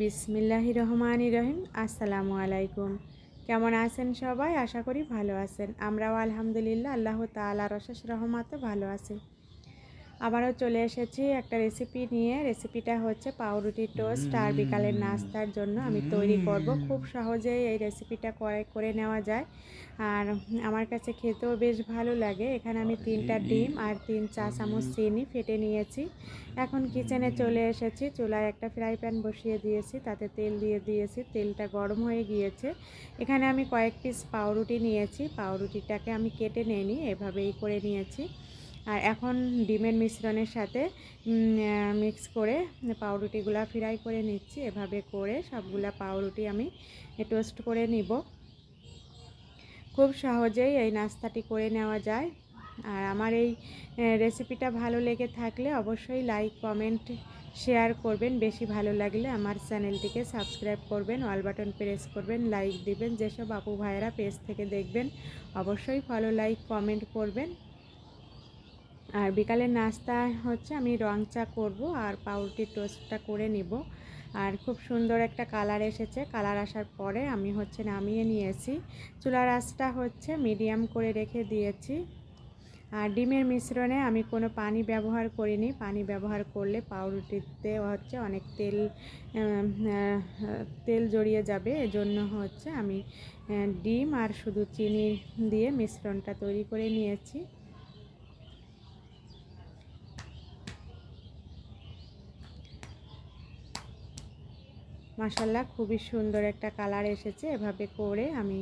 বিসমিল্লাহি রহমান রহিম আসসালামু আলাইকুম কেমন আছেন সবাই? আশা করি ভালো আছেন। আমরাও আলহামদুলিল্লাহ, আল্লাহ তালার অশেষ রহমাতে ভালো আছি। আবারও চলে এসেছি একটা রেসিপি নিয়ে। রেসিপিটা হচ্ছে পাউরুটি টোস্ট আর বিকালের নাস্তার জন্য আমি তৈরি করব। খুব সহজেই এই রেসিপিটা করে করে নেওয়া যায়। আর আমার কাছে খেতেও বেশ ভালো লাগে। এখানে আমি তিনটা ডিম আর তিন চা চামচ চিনি ফেটে নিয়েছি। এখন কিচেনে চলে এসেছি। চুলায় একটা ফ্রাই প্যান বসিয়ে দিয়েছি। তাতে তেল দিয়ে দিয়েছি। তেলটা গরম হয়ে গিয়েছে। এখানে আমি কয়েক পিস পাউরুটি নিয়েছি। পাউরুটিটাকে আমি কেটে নিয়ে এভাবেই করে নিয়েছি। আর এখন ডিমের মিশ্রণের সাথে মিক্স করে পাউরুটিগুলো ফ্রাই করে নিচ্ছি। এভাবে করে সবগুলা পাউরুটি আমি টোস্ট করে নিব। খুব সহজেই এই নাস্তাটি করে নেওয়া যায়। আর আমার এই রেসিপিটা ভালো লেগে থাকলে অবশ্যই লাইক কমেন্ট শেয়ার করবেন। বেশি ভালো লাগলে আমার চ্যানেলটিকে সাবস্ক্রাইব করবেন অল বাটন প্রেস করবেন লাইক দিবেন। যেসব আপু ভাইয়েরা পেজ থেকে দেখবেন, অবশ্যই ফলো লাইক কমেন্ট করবেন। আর বিকালের নাস্তা হচ্ছে আমি রং চা করব আর পাউরুটির টোস্টটা করে নিব। আর খুব সুন্দর একটা কালার এসেছে। কালার আসার পরে আমি হচ্ছে নামিয়ে নিয়েছি। চুলার আঁচটা হচ্ছে মিডিয়াম করে রেখে দিয়েছি। আর ডিমের মিশ্রণে আমি কোনো পানি ব্যবহার করিনি। পানি ব্যবহার করলে পাউরুটিতে হচ্ছে অনেক তেল তেল জড়িয়ে যাবে। এজন্য হচ্ছে আমি ডিম আর শুধু চিনি দিয়ে মিশ্রণটা তৈরি করে নিয়েছি। মাসাল্লাহ খুবই সুন্দর একটা কালার এসেছে। এভাবে করে আমি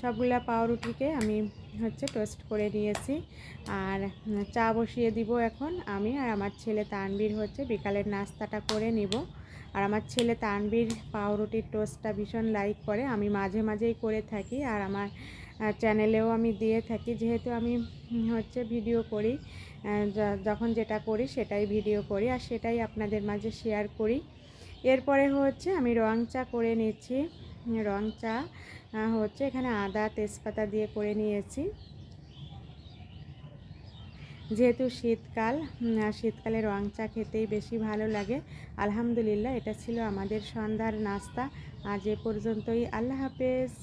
সবগুলা পাউরুটিকে আমি হচ্ছে টোস্ট করে নিয়েছি। আর চা বসিয়ে দিব এখন আমি আর আমার ছেলে তানবীর হচ্ছে বিকালের নাস্তাটা করে নিব। আর আমার ছেলে তানবীর পাউরুটির টোস্টটা ভীষণ লাইক করে। আমি মাঝে মাঝেই করে থাকি আর আমার চ্যানেলেও আমি দিয়ে থাকি। যেহেতু আমি হচ্ছে ভিডিও করি যখন যেটা করি সেটাই ভিডিও করি। আর সেটাই আপনাদের মাঝে শেয়ার করি। এরপরে হচ্ছে আমি রং চা করে নিচ্ছি রং চা হচ্ছে এখানে আদা তেজপাতা দিয়ে করে নিয়েছি। যেহেতু শীতকাল শীতকালে রং চা খেতেই বেশি ভালো লাগে, আলহামদুলিল্লাহ এটা ছিল আমাদের সন্ধ্যার নাস্তা। আজ এ পর্যন্তই, আল্লাহ হাফেজ।